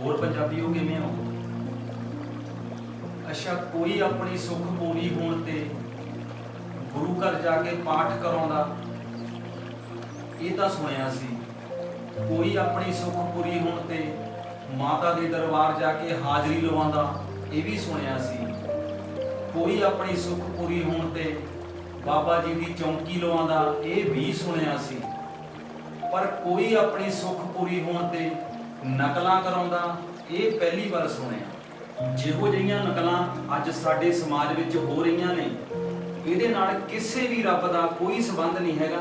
ਹੋਰ ਪੰਜਾਬੀਓ ਕਿਵੇਂ ਹੋ ਅੱਛਾ, ਕੋਈ ਆਪਣੀ ਸੁੱਖ ਪੂਰੀ ਹੋਣ ਤੇ ਗੁਰੂ ਘਰ ਜਾ ਕੇ ਪਾਠ ਕਰਾਉਂਦਾ, ਇਹ ਤਾਂ ਸੁਣਿਆ ਸੀ। ਕੋਈ ਆਪਣੀ ਸੁੱਖ ਪੂਰੀ ਹੋਣ ਤੇ ਮਾਤਾ ਦੇ ਦਰਬਾਰ ਜਾ ਕੇ ਹਾਜ਼ਰੀ ਲਵਾਉਂਦਾ, ਇਹ ਵੀ ਸੁਣਿਆ ਸੀ। ਕੋਈ ਆਪਣੀ ਸੁੱਖ ਪੂਰੀ ਹੋਣ ਤੇ ਬਾਬਾ ਜੀ ਦੀ ਚੌਂਕੀ ਲਵਾਉਂਦਾ, ਇਹ ਵੀ ਸੁਣਿਆ ਸੀ। ਪਰ ਕੋਈ ਆਪਣੀ ਸੁੱਖ ਪੂਰੀ ਹੋਣ ਤੇ ਨਕਲਾਂ ਕਰਾਉਂਦਾ ਇਹ ਪਹਿਲੀ ਵਾਰ ਸੁਣਿਆ। ਜਿਹੋ ਜਿਹੀਆਂ ਨਕਲਾਂ ਅੱਜ ਸਾਡੇ ਸਮਾਜ ਵਿੱਚ ਹੋ ਰਹੀਆਂ ਨੇ, ਇਹਦੇ ਨਾਲ ਕਿਸੇ ਵੀ ਰੱਬ ਦਾ ਕੋਈ ਸਬੰਧ ਨਹੀਂ ਹੈਗਾ।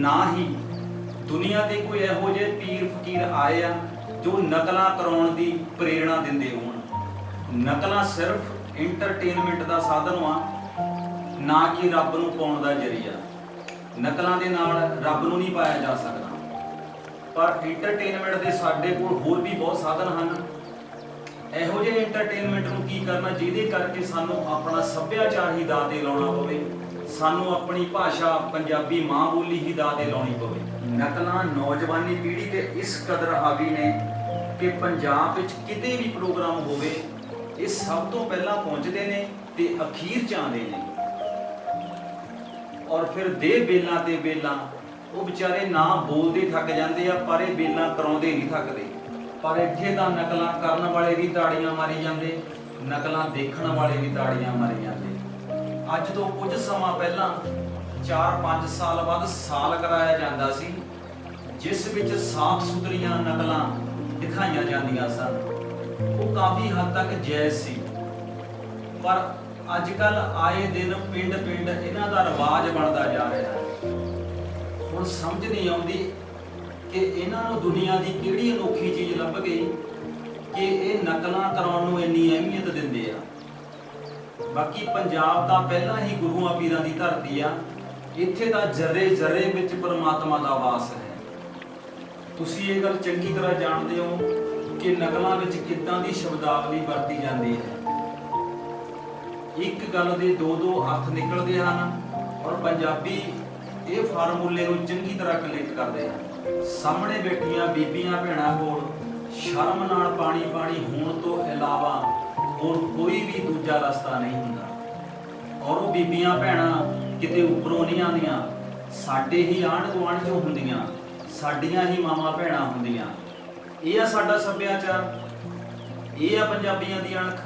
ਨਾ ਹੀ ਦੁਨੀਆ ਤੇ ਕੋਈ ਇਹੋ ਜਿਹੇ ਪੀਰ ਫਕੀਰ ਆਏ ਆ, ਜੋ ਨਕਲਾਂ ਕਰਾਉਣ ਦੀ ਪ੍ਰੇਰਣਾ ਦਿੰਦੇ ਹੋਣ। ਨਕਲਾਂ ਸਿਰਫ ਐਂਟਰਟੇਨਮੈਂਟ ਦਾ ਸਾਧਨ ਆ, ਨਾ ਕਿ ਰੱਬ ਨੂੰ ਪਾਉਣ ਦਾ ਜਰੀਆ। ਨਕਲਾਂ ਦੇ ਨਾਲ ਰੱਬ ਨੂੰ ਨਹੀਂ ਪਾਇਆ ਜਾ ਸਕਦਾ। ਪਰ ਐਂਟਰਟੇਨਮੈਂਟ ਦੇ ਸਾਡੇ ਕੋਲ ਹੋਰ ਵੀ ਬਹੁਤ ਸਾਧਨ ਹਨ। ਇਹੋ ਜਿਹੇ ਐਂਟਰਟੇਨਮੈਂਟ ਨੂੰ ਕੀ ਕਰਨਾ, ਜਿਹਦੇ ਕਰਕੇ ਸਾਨੂੰ ਆਪਣਾ ਸੱਭਿਆਚਾਰ ਹੀ ਦਾਅ ਤੇ ਲਾਉਣਾ ਪਵੇ। ਸਾਨੂੰ ਆਪਣੀ ਭਾਸ਼ਾ ਪੰਜਾਬੀ ਮਾਂ ਬੋਲੀ ਹੀ ਦਾਅ ਤੇ ਲਾਉਣੀ ਪਵੇ। ਨਕਲਾਂ ਨੌਜਵਾਨੀ ਪੀੜ੍ਹੀ ਤੇ ਇਸ ਕਦਰ ਹਾਵੀ ਨੇ ਕਿ ਪੰਜਾਬ ਵਿੱਚ ਕਿਤੇ ਵੀ ਪ੍ਰੋਗਰਾਮ ਹੋਵੇ, ਇਹ ਸਭ ਤੋਂ ਪਹਿਲਾਂ ਪਹੁੰਚਦੇ ਨੇ ਤੇ ਅਖੀਰ ਚ ਆਉਂਦੇ ਨੇ। ਔਰ ਫਿਰ ਦੇ ਬੇਲਾਂ ਤੇ ਬੇਲਾਂ ਉਹ ਵਿਚਾਰੇ ਨਾ ਬੋਲਦੇ ਥੱਕ ਜਾਂਦੇ ਆ, ਪਰ ਇਹ ਬੇਲਾਂ ਕਰਾਉਂਦੇ ਨਹੀਂ ਥੱਕਦੇ। ਪਰ ਇੱਥੇ ਤਾਂ ਨਕਲਾਂ ਕਰਨ ਵਾਲੇ ਵੀ ਤਾੜੀਆਂ ਮਾਰੀ ਜਾਂਦੇ, ਨਕਲਾਂ ਦੇਖਣ ਵਾਲੇ ਵੀ ਤਾੜੀਆਂ ਮਾਰੀ ਜਾਂਦੇ। ਅੱਜ ਤੋਂ ਕੁਝ ਸਮਾਂ ਪਹਿਲਾਂ 4-5 ਸਾਲ ਬਾਅਦ ਸਾਲ ਕਰਾਇਆ ਜਾਂਦਾ ਸੀ, ਜਿਸ ਵਿੱਚ ਸਾਫ਼ ਸੁਥਰੀਆਂ ਨਕਲਾਂ ਦਿਖਾਈਆਂ ਜਾਂਦੀਆਂ ਸਨ। ਉਹ ਕਾਫੀ ਹੱਦ ਤੱਕ ਜਾਇਜ਼ ਸੀ। ਪਰ ਅੱਜ ਕੱਲ ਆਏ ਦਿਨ ਪਿੰਡ ਪਿੰਡ ਇਹਨਾਂ ਦਾ ਰਿਵਾਜ ਬਣਦਾ ਜਾ ਰਿਹਾ। ਹੈ ਹੁਣ ਸਮਝ ਨਹੀਂ ਆਉਂਦੀ ਕਿ ਇਹਨਾਂ ਨੂੰ ਦੁਨੀਆ ਦੀ ਕਿਹੜੀ ਅਨੋਖੀ ਚੀਜ਼ ਲੱਭ ਗਈ ਕਿ ਇਹ ਨਕਲਾਂ ਕਰਾਉਣ ਨੂੰ ਇੰਨੀ ਅਹਿਮੀਅਤ ਦਿੰਦੇ ਆ। ਬਾਕੀ ਪੰਜਾਬ ਤਾਂ ਪਹਿਲਾਂ ਹੀ ਗੁਰੂਆਂ ਪੀਰਾਂ ਦੀ ਧਰਤੀ ਆ। ਇੱਥੇ ਤਾਂ ਜਰੇ ਜਰੇ ਵਿੱਚ ਪਰਮਾਤਮਾ ਦਾ ਵਾਸ ਹੈ। ਤੁਸੀਂ ਇਹ ਗੱਲ ਚੰਗੀ ਤਰ੍ਹਾਂ ਜਾਣਦੇ ਹੋ ਕਿ ਨਕਲਾਂ ਵਿੱਚ ਕਿੱਦਾਂ ਦੀ ਸ਼ਬਦਾਵਲੀ ਵਰਤੀ ਜਾਂਦੀ ਹੈ। ਇੱਕ ਗੱਲ ਦੇ ਦੋ ਦੋ ਅਰਥ ਨਿਕਲਦੇ ਹਨ ਔਰ ਪੰਜਾਬੀ ਇਹ ਫਾਰਮੂਲੇ ਨੂੰ ਚੰਗੀ ਤਰ੍ਹਾਂ ਕਲੈਕਟ ਕਰਦੇ ਹਨ ਸਾਹਮਣੇ ਬੈਠੀਆਂ ਬੀਬੀਆਂ ਭੈਣਾਂ ਕੋਲ ਸ਼ਰਮ ਨਾਲ ਪਾਣੀ ਪਾਣੀ ਹੋਣ ਤੋਂ ਇਲਾਵਾ ਹੋਰ ਕੋਈ ਵੀ ਦੂਜਾ ਰਸਤਾ ਨਹੀਂ ਹੁੰਦਾ। ਔਰ ਉਹ ਬੀਬੀਆਂ ਭੈਣਾਂ ਕਿਤੇ ਉੱਪਰੋਂ ਨਹੀਂ ਆਉਂਦੀਆਂ, ਸਾਡੇ ਹੀ ਆਂਢ ਗੁਆਂਢ ਚੋਂ ਹੁੰਦੀਆਂ, ਸਾਡੀਆਂ ਹੀ ਮਾਵਾਂ ਭੈਣਾਂ ਹੁੰਦੀਆਂ। ਇਹ ਆ ਸਾਡਾ ਸੱਭਿਆਚਾਰ, ਇਹ ਆ ਪੰਜਾਬੀਆਂ ਦੀ ਅਣਖ।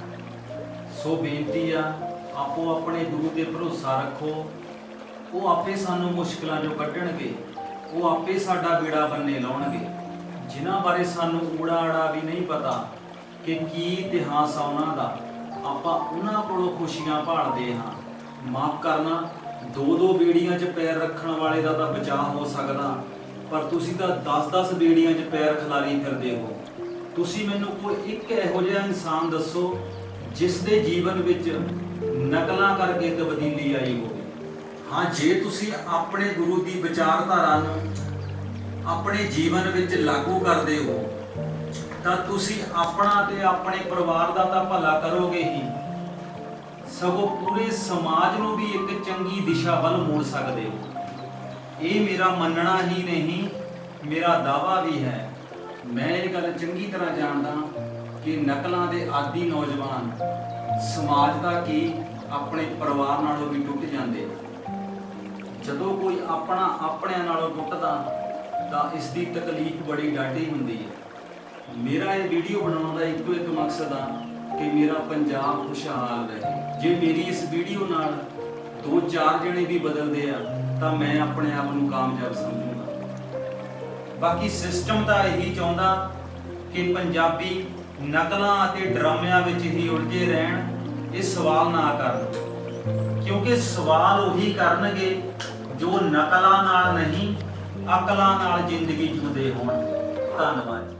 ਸੋ ਬੇਨਤੀ ਆ ਆਪੋ ਆਪਣੇ ਗੁਰੂ ਤੇ ਭਰੋਸਾ ਰੱਖੋ ਉਹ ਆਪੇ ਸਾਨੂੰ ਮੁਸ਼ਕਲਾਂ ਚੋਂ ਕੱਢਣਗੇ, ਉਹ ਆਪੇ ਸਾਡਾ ਬੇੜਾ ਬੰਨੇ ਲਾਉਣਗੇ। ਜਿਨ੍ਹਾਂ ਬਾਰੇ ਸਾਨੂੰ ਊੜਾ ਆੜਾ ਵੀ ਨਹੀਂ ਪਤਾ ਕਿ ਕੀ ਇਤਿਹਾਸ ਆ ਉਹਨਾਂ ਦਾ, ਆਪਾਂ ਉਹਨਾਂ ਕੋਲੋਂ ਖੁਸ਼ੀਆਂ ਭਾਲਦੇ ਹਾਂ। ਮਾਫ ਕਰਨਾ ਦੋ ਦੋ ਬੇੜੀਆਂ 'ਚ ਪੈਰ ਰੱਖਣ ਵਾਲੇ ਦਾ ਤਾਂ ਬਚਾਅ ਹੋ ਸਕਦਾ, ਪਰ ਤੁਸੀਂ ਤਾਂ 10-10 ਬੇੜੀਆਂ 'ਚ ਪੈਰ ਖਿਲਾਰੀ ਫਿਰਦੇ ਹੋ। ਤੁਸੀਂ ਮੈਨੂੰ ਕੋਈ ਇੱਕ ਇਹੋ ਜਿਹਾ ਇਨਸਾਨ ਦੱਸੋ, ਜਿਸ ਦੇ ਜੀਵਨ ਵਿੱਚ ਨਕਲਾਂ ਕਰਕੇ ਤਬਦੀਲੀ ਆਈ ਹੋਵੇ। ਹਾਂ, ਜੇ ਤੁਸੀਂ ਆਪਣੇ ਗੁਰੂ ਦੀ ਵਿਚਾਰਧਾਰਾ ਨੂੰ ਆਪਣੇ ਜੀਵਨ ਵਿੱਚ ਲਾਗੂ ਕਰਦੇ ਹੋ, ਤਾਂ ਤੁਸੀਂ ਆਪਣਾ ਤੇ ਆਪਣੇ ਪਰਿਵਾਰ ਦਾ ਤਾਂ ਭਲਾ ਕਰੋਗੇ ਹੀ। ਸਗੋਂ ਪੂਰੇ ਸਮਾਜ ਨੂੰ ਵੀ ਇੱਕ ਚੰਗੀ ਦਿਸ਼ਾ ਵੱਲ ਮੋੜ ਸਕਦੇ ਹੋ। ਇਹ ਮੇਰਾ ਮੰਨਣਾ ਹੀ ਨਹੀਂ, ਮੇਰਾ ਦਾਵਾ ਵੀ ਹੈ। ਮੈਂ ਇਹ ਗੱਲ ਚੰਗੀ ਤਰ੍ਹਾਂ ਜਾਣਦਾ ਕਿ ਨਕਲਾਂ ਦੇ ਆਦੀ ਨੌਜਵਾਨ ਸਮਾਜ ਦਾ ਕੀ ਆਪਣੇ ਪਰਿਵਾਰ ਨਾਲੋਂ ਵੀ ਟੁੱਟ ਜਾਂਦੇ ਜਦੋਂ ਕੋਈ ਆਪਣਾ ਆਪਣਿਆਂ ਨਾਲੋਂ ਟੁੱਟਦਾ ਤਾਂ ਇਸ ਦੀ ਤਕਲੀਫ ਬੜੀ ਡਾਢੀ ਹੁੰਦੀ ਹੈ। ਮੇਰਾ ਇਹ ਵੀਡੀਓ ਬਣਾਉਣ ਦਾ ਇੱਕੋ ਇੱਕ ਮਕਸਦ ਆ ਕਿ ਮੇਰਾ ਪੰਜਾਬ ਖੁਸ਼ਹਾਲ ਰਹੇ। ਜੇ ਮੇਰੀ ਇਸ ਵੀਡੀਓ ਨਾਲ ਦੋ ਚਾਰ ਜਣੇ ਵੀ ਬਦਲਦੇ ਆ, ਤਾਂ ਮੈਂ ਆਪਣੇ ਆਪ ਨੂੰ ਕਾਮਯਾਬ ਸਮਝੂੰਗਾ। ਬਾਕੀ ਸਿਸਟਮ ਤਾਂ ਇਹੀ ਚਾਹੁੰਦਾ ਕਿ ਪੰਜਾਬੀ ਨਕਲਾਂ ਅਤੇ ਡਰਾਮਿਆਂ ਵਿੱਚ ਹੀ ਉਲਝੇ ਰਹਿਣ, ਇਹ ਸਵਾਲ ਨਾ ਕਰਨ। ਕਿਉਂਕਿ ਸਵਾਲ ਉਹੀ ਕਰਨਗੇ ਜੋ ਨਕਲਾਂ ਨਾਲ ਨਹੀਂ ਅਕਲਾਂ ਨਾਲ ਜ਼ਿੰਦਗੀ ਜਿਉਂਦੇ ਹੋਣ। ਧੰਨਵਾਦ